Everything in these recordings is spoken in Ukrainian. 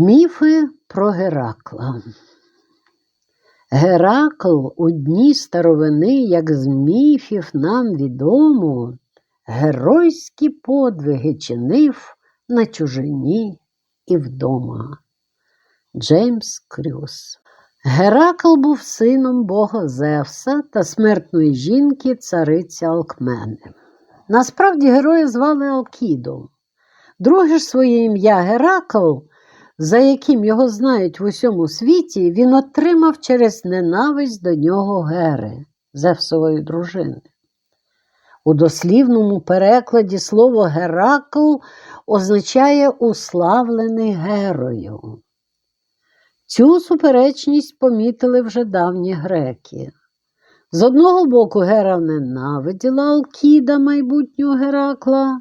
Міфи про Геракла. Геракл у дні старовини, як з міфів нам відомо, геройські подвиги чинив на чужині і вдома. Джеймс Крюс. Геракл був сином бога Зевса та смертної жінки цариці Алкмени. Насправді героя звали Алкідом. Друге ж своє ім'я Геракл, за яким його знають в усьому світі, він отримав через ненависть до нього Гери, Зевсової дружини. У дослівному перекладі слово Геракл означає уславлений герою. Цю суперечність помітили вже давні греки. З одного боку, Гера ненавиділа Алкіда, майбутнього Геракла,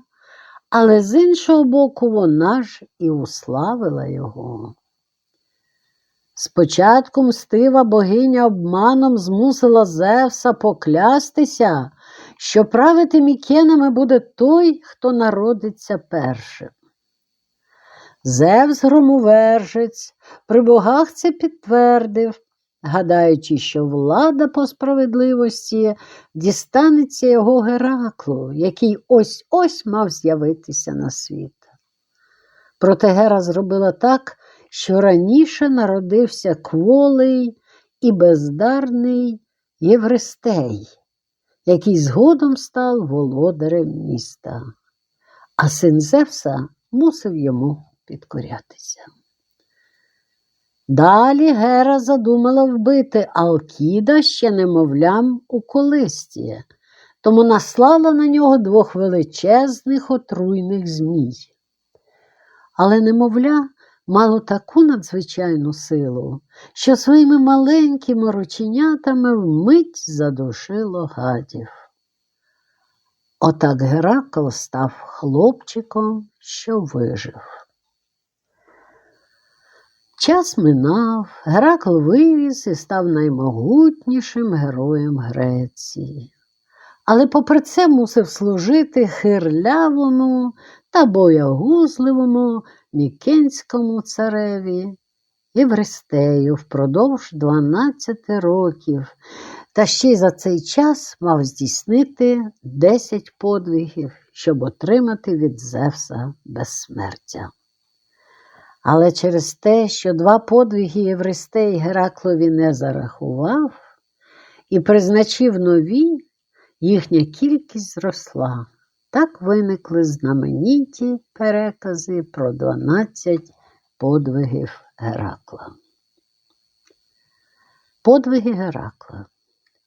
але з іншого боку, вона ж і уславила його. Спочатку мстива богиня обманом змусила Зевса поклястися, що правити мікенами буде той, хто народиться першим. Зевс громовержець при богах це підтвердив, гадаючи, що влада по справедливості дістанеться його Гераклу, який ось ось мав з'явитися на світ. Проте Гера зробила так, що раніше народився кволий і бездарний Євристей, який згодом став володарем міста, а син Зевса мусив йому підкорятися. Далі Гера задумала вбити Алкіда ще немовлям у колисті, тому наслала на нього двох величезних отруйних змій. Але немовля мало таку надзвичайну силу, що своїми маленькими рученятами вмить задушило гадів. Отак Геракл став хлопчиком, що вижив. Час минав, Геракл вивіз і став наймогутнішим героєм Греції. Але попри це мусив служити хирлявому та боягузливому мікенському цареві Євристею впродовж 12 років, та ще й за цей час мав здійснити 10 подвигів, щоб отримати від Зевса безсмертя. Але через те, що два подвиги Євристей Гераклові не зарахував і призначив нові, їхня кількість зросла. Так виникли знамениті перекази про 12 подвигів Геракла. Подвиги Геракла.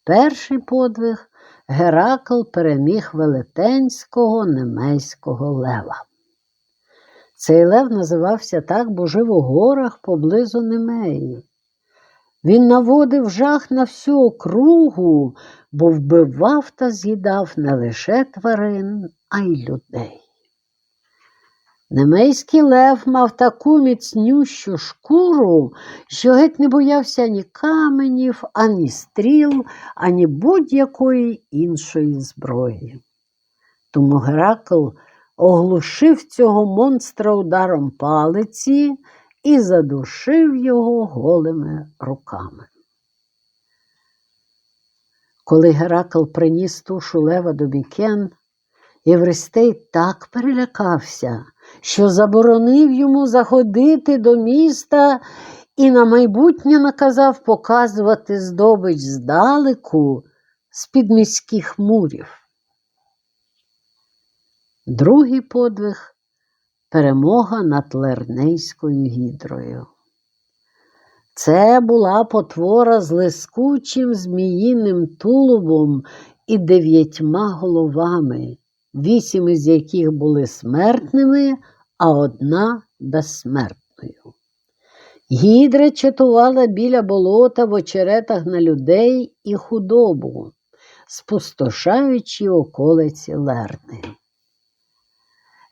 Перший подвиг Геракл переміг велетенського немейського лева. Цей лев називався так, бо жив у горах поблизу Немеї. Він наводив жах на всю округу, бо вбивав та з'їдав не лише тварин, а й людей. Немейський лев мав таку міцнющу шкуру, що геть не боявся ані каменів, ані стріл, ані будь-якої іншої зброї. Тому Геракл оглушив цього монстра ударом палиці і задушив його голими руками. Коли Геракл приніс тушу лева до Мікен, Євристей так перелякався, що заборонив йому заходити до міста і на майбутнє наказав показувати здобич здалеку з-під міських мурів. Другий подвиг перемога над Лернейською гідрою. Це була потвора з лискучим зміїним тулубом і дев'ятьма головами, вісім із яких були смертними, а одна безсмертною. Гідра чатувала біля болота в очеретах на людей і худобу, спустошаючи околиці Лерни.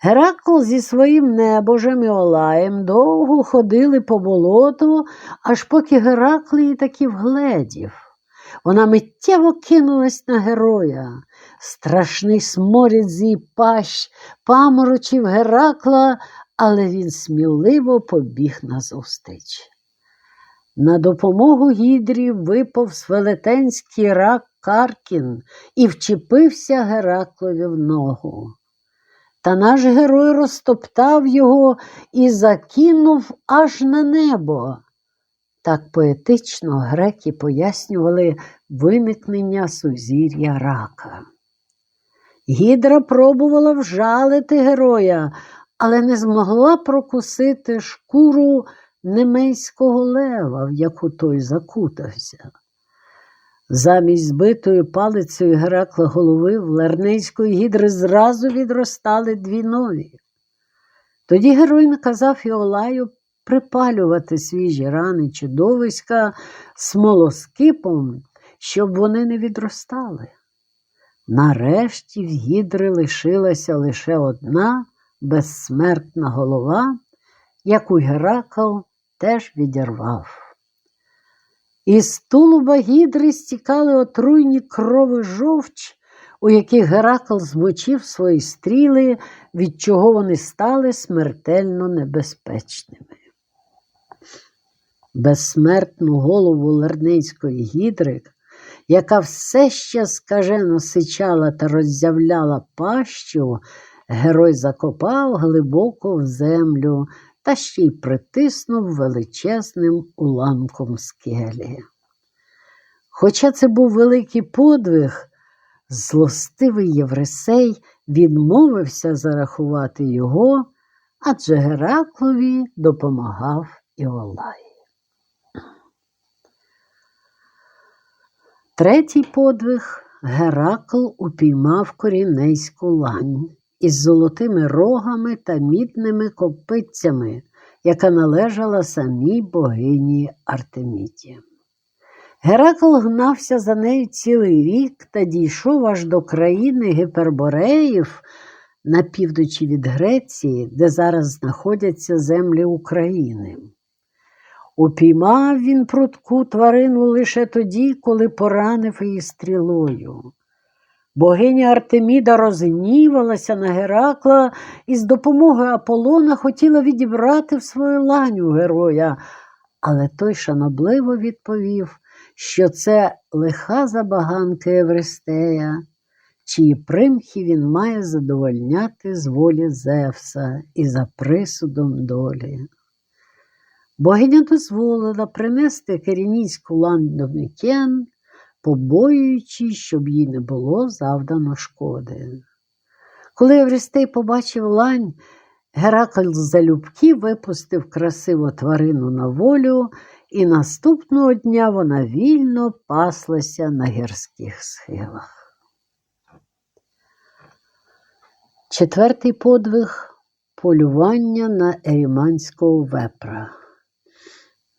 Геракл зі своїм небожем і Олаєм довго ходили по болоту, аж поки Геракл її таки вгледів. Вона миттєво кинулась на героя. Страшний сморід з її пащ паморочив Геракла, але він сміливо побіг назустріч. На допомогу гідрі виповз велетенський рак Каркін і вчепився Гераклові в ногу. Та наш герой розтоптав його і закинув аж на небо. Так поетично греки пояснювали виникнення сузір'я рака. Гідра пробувала вжалити героя, але не змогла прокусити шкуру немейського лева, в яку той закутався. Замість збитої палицею Геракла голови в Лернейської гідри зразу відростали дві нові. Тоді герой наказав Іолаю припалювати свіжі рани чудовиська смолоскипом, щоб вони не відростали. Нарешті в гідри лишилася лише одна безсмертна голова, яку Геракл теж відірвав. Із тулуба гідри стікали отруйні крови жовч, у яких Геракл змочив свої стріли, від чого вони стали смертельно небезпечними. Безсмертну голову Лернейської гідри, яка все ще скажено сичала та роззявляла пащу, герой закопав глибоко в землю та ще й притиснув величезним уламком скелі. Хоча це був великий подвиг, злостивий Євресей відмовився зарахувати його, адже Гераклові допомагав Іолай. Третій подвиг Геракл упіймав корінейську лань із золотими рогами та мідними копицями, яка належала самій богині Артеміді. Геракл гнався за нею цілий рік та дійшов аж до країни Гіпербореїв на півночі від Греції, де зараз знаходяться землі України. Упіймав він прудку тварину лише тоді, коли поранив її стрілою. Богиня Артеміда розгнівалася на Геракла і з допомогою Аполлона хотіла відібрати в свою ланю героя, але той шанобливо відповів, що це лиха забаганка Евристея, чиї примхи він має задовольняти з волі Зевса і за присудом долі. Богиня дозволила принести керінійську до Мікен, побоюючись, щоб їй не було завдано шкоди. Коли Евристей побачив лань, Геракл залюбки випустив красиву тварину на волю, і наступного дня вона вільно паслася на гірських схилах. Четвертий подвиг полювання на еріманського вепра.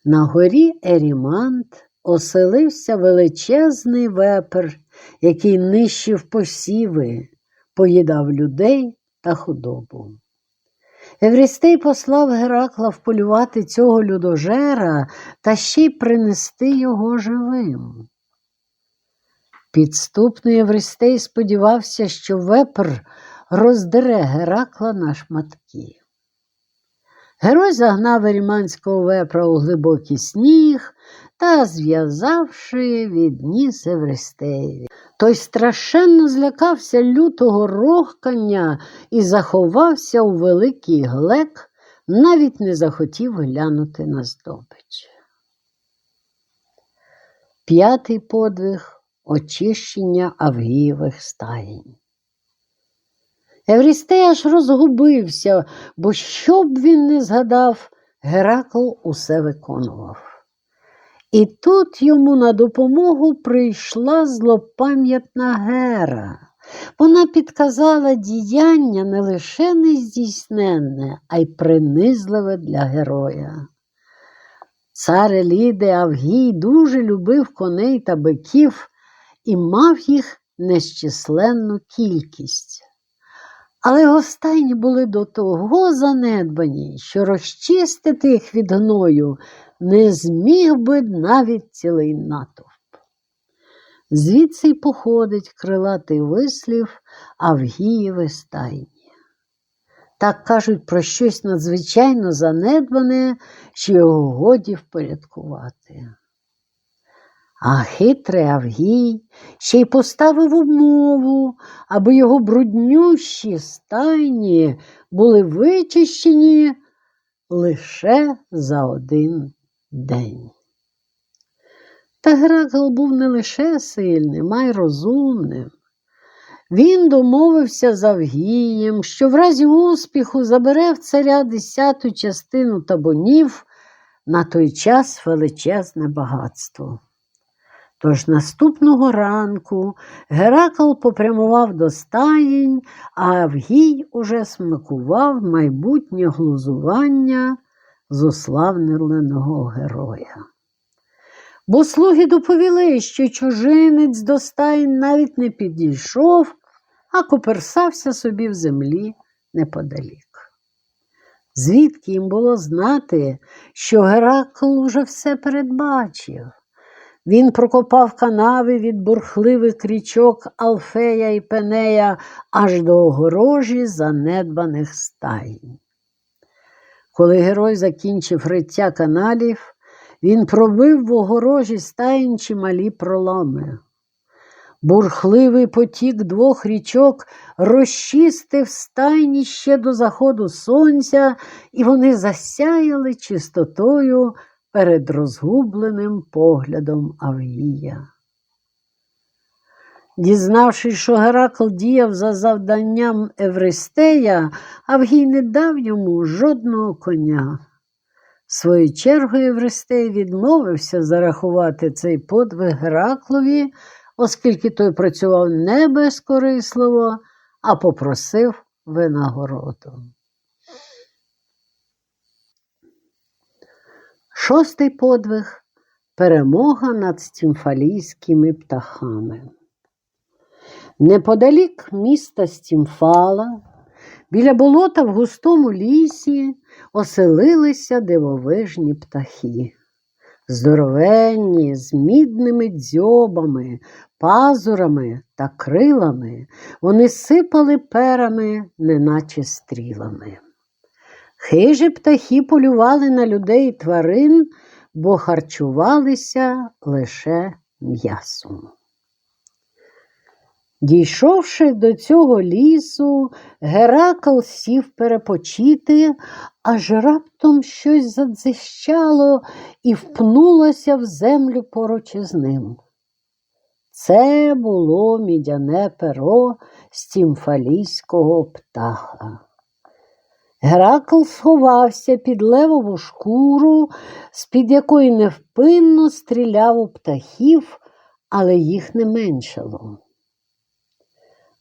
На горі Ерімант оселився величезний вепер, який нищив посіви, поїдав людей та худобу. Еврістей послав Геракла вполювати цього людожера та ще й принести його живим. Підступний Євристей сподівався, що вепр роздере Геракла на шматки. Герой загнав еріманського вепра у глибокий сніг та, зв'язавши, відніс Евристеєві. Той страшенно злякався лютого рохкання і заховався у великий глек, навіть не захотів глянути на здобич. П'ятий подвиг очищення Авгієвих стаєнь. Еврістей аж розгубився, бо що б він не згадав, Геракл усе виконував. І тут йому на допомогу прийшла злопам'ятна Гера. Вона підказала діяння не лише нездійсненне, а й принизливе для героя. Цар Еліди Авгій дуже любив коней та биків і мав їх нещисленну кількість. Але гостайні були до того занедбані, що розчистити їх від гною не зміг би навіть цілий натовп. Звідси й походить крилатий вислів Авгієве стайні. Так кажуть про щось надзвичайно занедбане, що його годі впорядкувати. А хитрий Авгій ще й поставив умову, аби його бруднющі стайні були вичищені лише за один день. Та Геракл був не лише сильним, а й розумним. Він домовився з Авгієм, що в разі успіху забере в царя десяту частину табунів на той час величезне багатство. Тож наступного ранку Геракл попрямував до стаєнь, а Авгій уже смакував майбутнє глузування з уславленого героя. Бо слуги доповіли, що чужинець до стаєнь навіть не підійшов, а коперсався собі в землі неподалік. Звідки їм було знати, що Геракл уже все передбачив? Він прокопав канави від бурхливих річок Алфея і Пенея аж до огорожі занедбаних стаїнь. Коли герой закінчив риття каналів, він пробив в огорожі стаїн чималі проломи. Бурхливий потік двох річок розчистив стайні ще до заходу сонця, і вони засяяли чистотою перед розгубленим поглядом Авгія. Дізнавшись, що Геракл діяв за завданням Евристея, Авгій не дав йому жодного коня. Своєю чергою Евристей відмовився зарахувати цей подвиг Гераклові, оскільки той працював не безкорисливо, а попросив винагороду. Шостий подвиг перемога над стімфалійськими птахами. Неподалік міста Стімфала, біля болота в густому лісі оселилися дивовижні птахи. Здоровенні, з мідними дзьобами, пазурами та крилами, вони сипали перами, неначе стрілами. Хижі птахи полювали на людей і тварин, бо харчувалися лише м'ясом. Дійшовши до цього лісу, Геракл сів перепочити, аж раптом щось задзищало і впнулося в землю поруч із ним. Це було мідяне перо стімфалійського птаха. Геракл сховався під левову шкуру, з-під якої невпинно стріляв у птахів, але їх не меншало.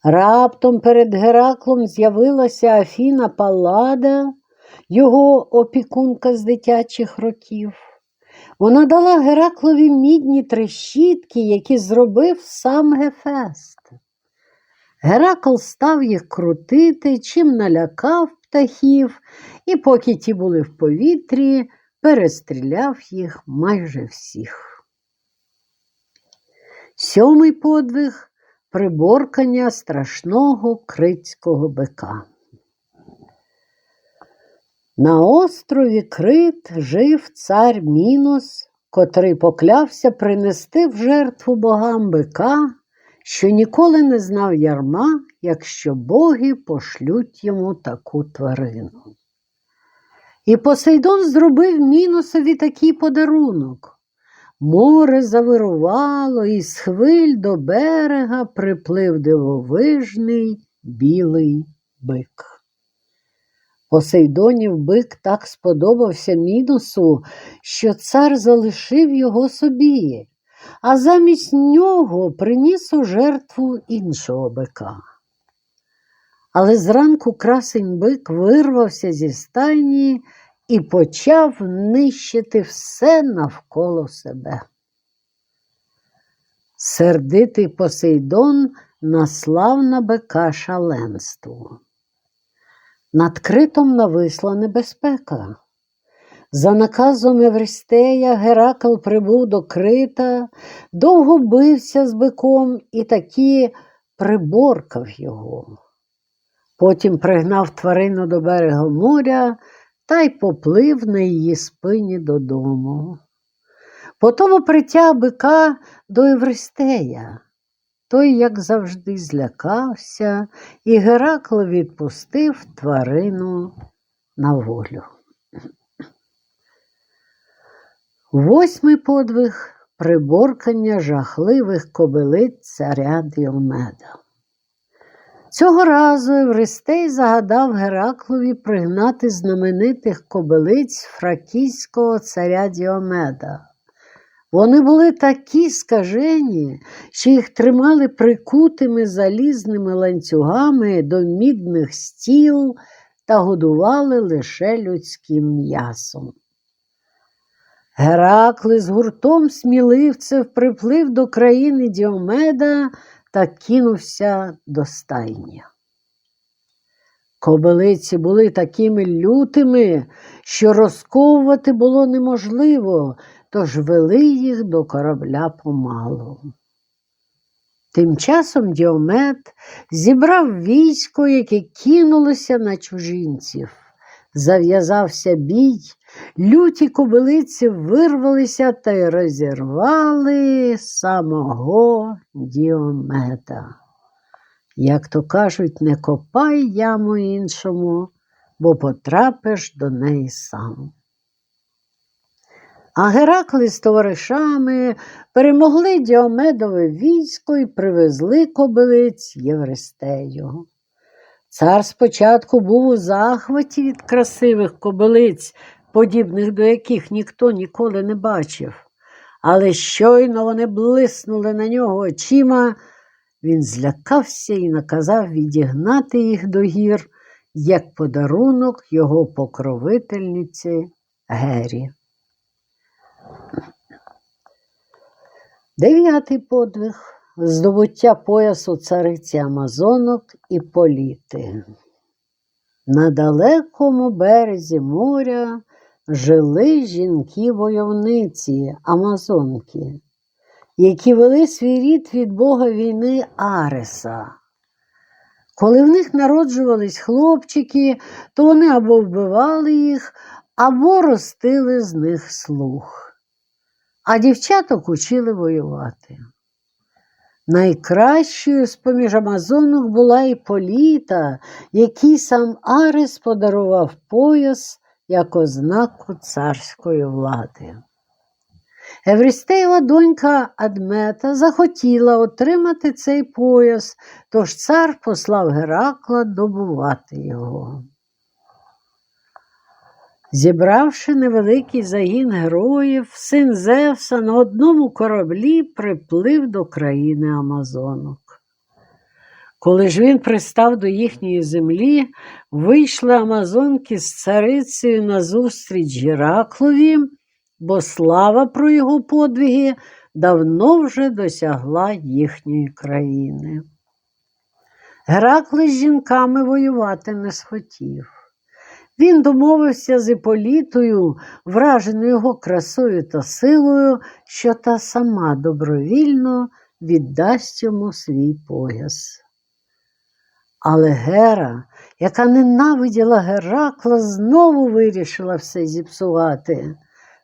Раптом перед Гераклом з'явилася Афіна Паллада, його опікунка з дитячих років. Вона дала Гераклові мідні трещітки, які зробив сам Гефест. Геракл став їх крутити, чим налякав птахів, і поки ті були в повітрі, перестріляв їх майже всіх. Сьомий подвиг приборкання страшного критського бика. На острові Крит жив цар Мінос, котрий поклявся принести в жертву богам бика, що ніколи не знав ярма, якщо боги пошлють йому таку тварину. І Посейдон зробив Міносові такий подарунок. Море завирувало, і з хвиль до берега приплив дивовижний білий бик. Посейдонів бик так сподобався Міносу, що цар залишив його собі, а замість нього приніс у жертву іншого бика. Але зранку красень бик вирвався зі стайні і почав нищити все навколо себе. Сердитий Посейдон наслав на бика шаленство. Над критом нависла небезпека. За наказом Евристея Геракл прибув до крита, довго бився з биком і таки приборкав його. Потім пригнав тварину до берега моря та й поплив на її спині додому. Потому притяг бика до Євристея. Той, як завжди, злякався, і Геракл відпустив тварину на волю. Восьмий подвиг приборкання жахливих кобилиць царя Діомеда. Цього разу Евристей загадав Гераклові пригнати знаменитих кобилиць фракійського царя Діомеда. Вони були такі скажені, що їх тримали прикутими залізними ланцюгами до мідних стіл та годували лише людським м'ясом. Геракли з гуртом сміливців приплив до країни Діомеда та кинувся до стайні. Кобилиці були такими лютими, що розковувати було неможливо, тож вели їх до корабля помалу. Тим часом Діомет зібрав військо, яке кинулося на чужинців. Зав'язався бій, люті кобилиці вирвалися та й розірвали самого Діомета. Як то кажуть, не копай яму іншому, бо потрапиш до неї сам. А Геракли з товаришами перемогли Діомедове військо і привезли кобилиць Євристею. Цар спочатку був у захваті від красивих кобилиць, подібних до яких ніхто ніколи не бачив. Але щойно вони блиснули на нього очима, він злякався і наказав відігнати їх до гір як подарунок його покровительниці Гері. Дев'ятий подвиг здобуття поясу цариці Амазонок і політи. На далекому березі моря жили жінки-войовниці, Амазонки, які вели свій рід від бога війни Ареса. Коли в них народжувались хлопчики, то вони або вбивали їх, або ростили з них слух а дівчаток учили воювати. Найкращою з поміж амазонок була і політа, який сам Арес подарував пояс як ознаку царської влади. Еврістеєва донька Адмета захотіла отримати цей пояс, тож цар послав Геракла добувати його. Зібравши невеликий загін героїв, син Зевса на одному кораблі приплив до країни Амазонок. Коли ж він пристав до їхньої землі, вийшли Амазонки з царицею назустріч Гераклові, бо слава про його подвиги давно вже досягла їхньої країни. Геракли з жінками воювати не схотів. Він домовився з Іполітою, враженою його красою та силою, що та сама добровільно віддасть йому свій пояс. Але Гера, яка ненавиділа Геракла, знову вирішила все зіпсувати.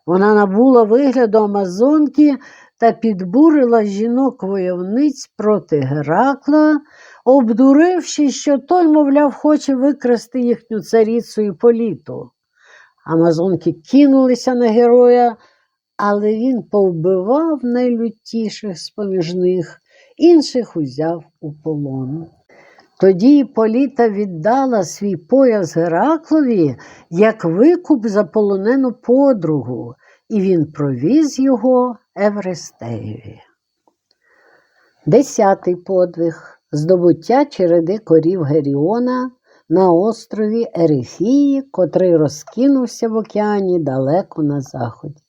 Вона набула вигляду Амазонки та підбурила жінок войовниць проти Геракла, обдуривши, що той, мовляв, хоче викрасти їхню царицю і політу. Амазонки кинулися на героя, але він повбивав найлютіших з поміж них, інших узяв у полон. Тоді Політа віддала свій пояс Гераклові як викуп за полонену подругу, і він провіз його Евристеєві. Десятий подвиг здобуття череди корів Геріона на острові Ерифії, котрий розкинувся в океані далеко на заході.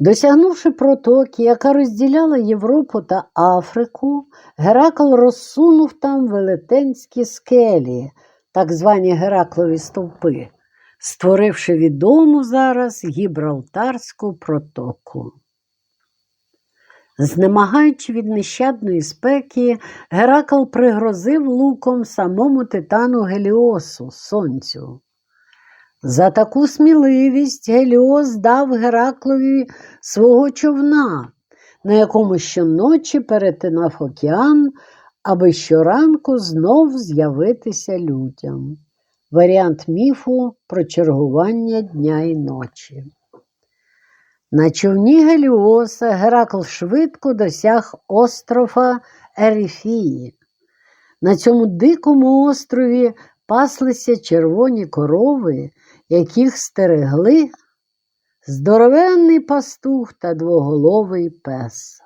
Досягнувши протоки, яка розділяла Європу та Африку, Геракл розсунув там велетенські скелі, так звані Гераклові стовпи, створивши відому зараз Гібралтарську протоку. Знемагаючи від нещадної спеки, Геракл пригрозив луком самому титану Геліосу, сонцю. За таку сміливість Геліос дав Гераклові свого човна, на якому щоночі перетинав океан, аби щоранку знов з'явитися людям. Варіант міфу про чергування дня і ночі. На човні Геліоса Геракл швидко досяг острова Ерифії. На цьому дикому острові паслися червоні корови, яких стерегли здоровенний пастух та двоголовий пес.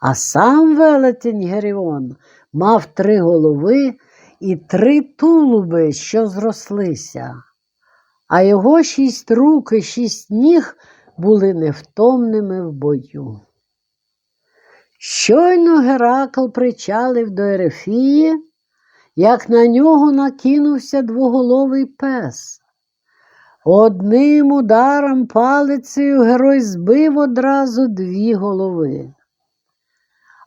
А сам велетень Геріон мав три голови і три тулуби, що зрослися, а його шість рук і шість ніг були невтомними в бою. Щойно Геракл причалив до Ерефії, як на нього накинувся двоголовий пес. Одним ударом палицею герой збив одразу дві голови.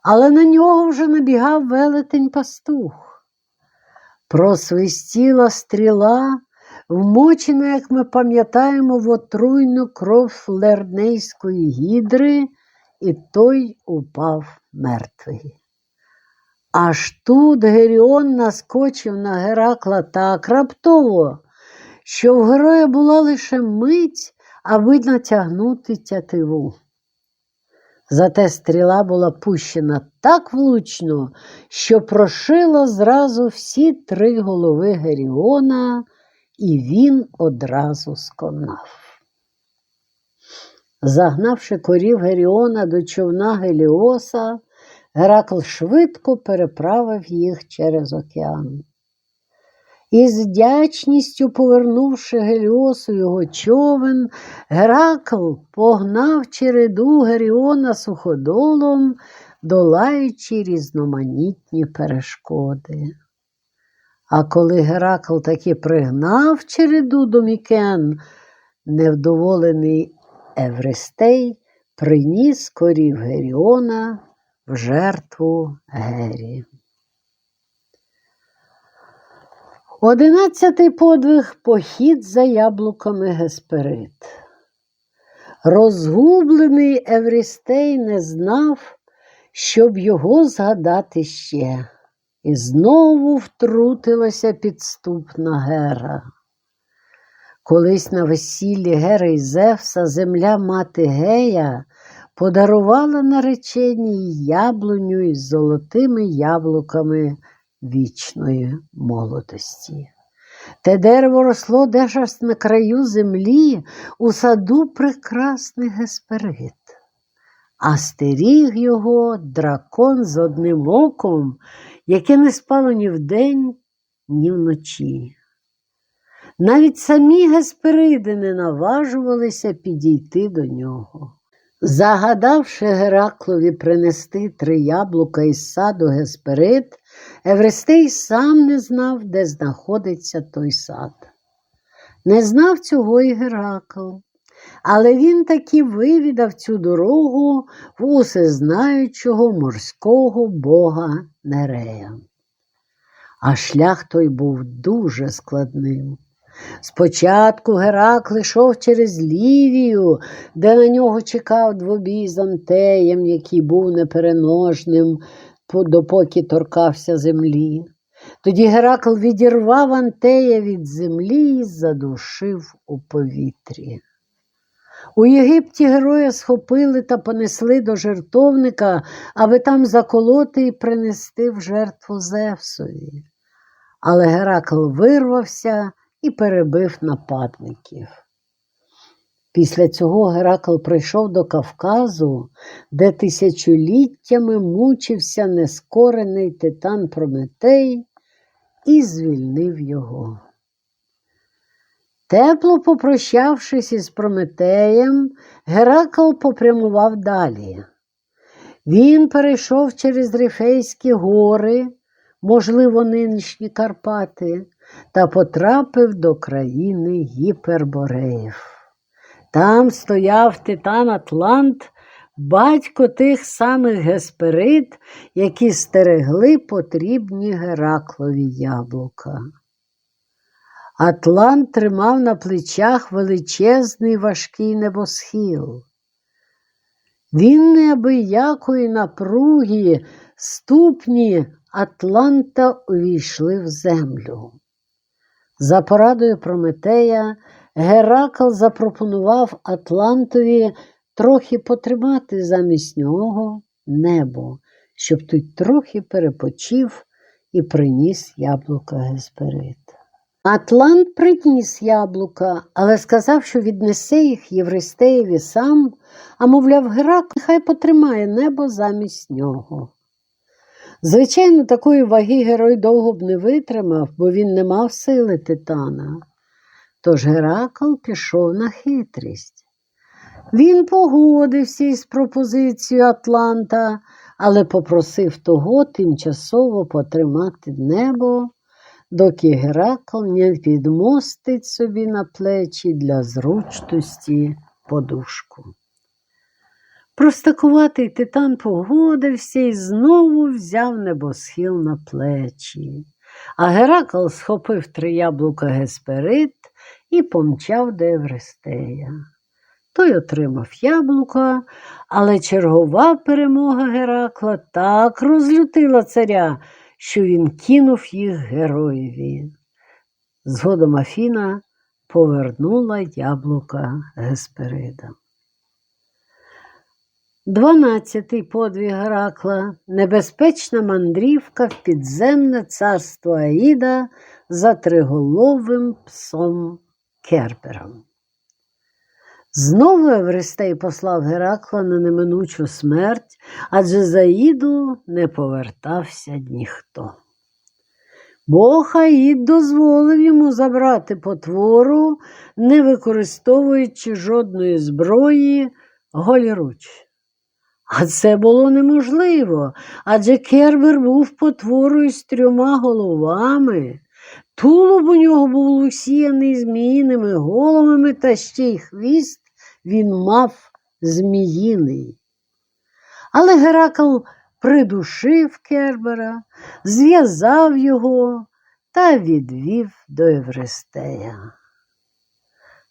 Але на нього вже набігав велетень пастух. Просвистіла стріла, вмочена, як ми пам'ятаємо, в отруйну кров лернейської гідри, і той упав мертвий. Аж тут Геріон наскочив на Геракла так раптово, що в героя була лише мить, аби натягнути тятиву. Зате стріла була пущена так влучно, що прошила зразу всі три голови Геріона, і він одразу сконав. Загнавши корів Геріона до човна Геліоса, Геракл швидко переправив їх через океан. І з вдячністю, повернувши Геліосу його човен, Геракл погнав череду Геріона суходолом, долаючи різноманітні перешкоди. А коли Геракл таки пригнав череду до Мікен, невдоволений Евристей приніс корів Геріона в жертву Гері. Одинадцятий подвиг похід за яблуками Гесперид. Розгублений Еврістей не знав, щоб його згадати ще, і знову втрутилася підступна Гера. Колись на весіллі Гери і Зевса земля мати Гея подарувала нареченій яблуню із золотими яблуками вічної молодості. Те дерево росло десь на краю землі у саду прекрасний Гесперид, а стеріг його дракон з одним оком, яке не спало ні вдень, ні вночі. Навіть самі Геспериди не наважувалися підійти до нього. Загадавши Гераклові принести три яблука із саду Гесперид, Евристей сам не знав, де знаходиться той сад. Не знав цього і Геракл, але він таки вивідав цю дорогу в усезнаючого морського бога Нерея. А шлях той був дуже складним. Спочатку Геракл йшов через Лівію, де на нього чекав двобій з Антеєм, який був непереножним, допоки торкався землі. Тоді Геракл відірвав Антея від землі і задушив у повітрі. У Єгипті героя схопили та понесли до жертовника, аби там заколоти і принести в жертву Зевсові. Але Геракл вирвався і перебив нападників. Після цього Геракл прийшов до Кавказу, де тисячоліттями мучився нескорений титан Прометей і звільнив його. Тепло попрощавшись із Прометеєм, Геракл попрямував далі. Він перейшов через Рифейські гори, можливо, нинішні Карпати, та потрапив до країни Гіпербореїв. Там стояв титан Атлант, батько тих самих Гесперид, які стерегли потрібні Гераклові яблука. Атлант тримав на плечах величезний важкий небосхил. Він неабиякої напруги ступні Атланта увійшли в землю. За порадою Прометея Геракл запропонував Атлантові трохи потримати замість нього небо, щоб той трохи перепочив і приніс яблука Гесперид. Атлант приніс яблука, але сказав, що віднесе їх Євристеєві сам, а мовляв, Геракл нехай потримає небо замість нього. Звичайно, такої ваги герой довго б не витримав, бо він не мав сили титана. Тож Геракл пішов на хитрість. Він погодився із пропозицією Атланта, але попросив того тимчасово потримати небо, доки Геракл не підмостить собі на плечі для зручності подушку. Простакуватий титан погодився і знову взяв небосхил на плечі. А Геракл схопив три яблука Гесперид і помчав до Евристея. Той отримав яблука, але чергова перемога Геракла так розлютила царя, що він кинув їх героєві. Згодом Афіна повернула яблука Гесперида. Дванадцятий подвиг Геракла небезпечна мандрівка в підземне царство Аїда за триголовим псом Кербером. Знову Евристей послав Геракла на неминучу смерть, адже за Аїду не повертався ніхто. Бог Аїд дозволив йому забрати потвору, не використовуючи жодної зброї голіруч. А це було неможливо, адже Кербер був потворою з трьома головами. Тулуб у нього був усіяний зміїними головами, та ще й хвіст він мав зміїний. Але Геракл придушив Кербера, зв'язав його та відвів до Евристея.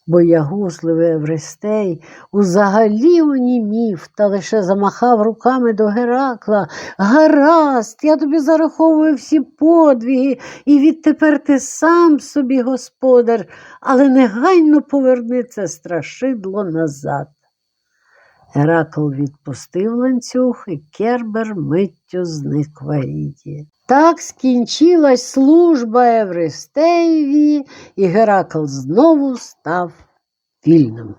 Боягузливий Еврестей узагалі онімів та лише замахав руками до Геракла. Гаразд, я тобі зараховую всі подвіги, і відтепер ти сам собі господар, але негайно поверни це страшидло назад. Геракл відпустив ланцюг, і Кербер миттю зник в Аїді. Так скінчилась служба Евристеєві, і Геракл знову став вільним.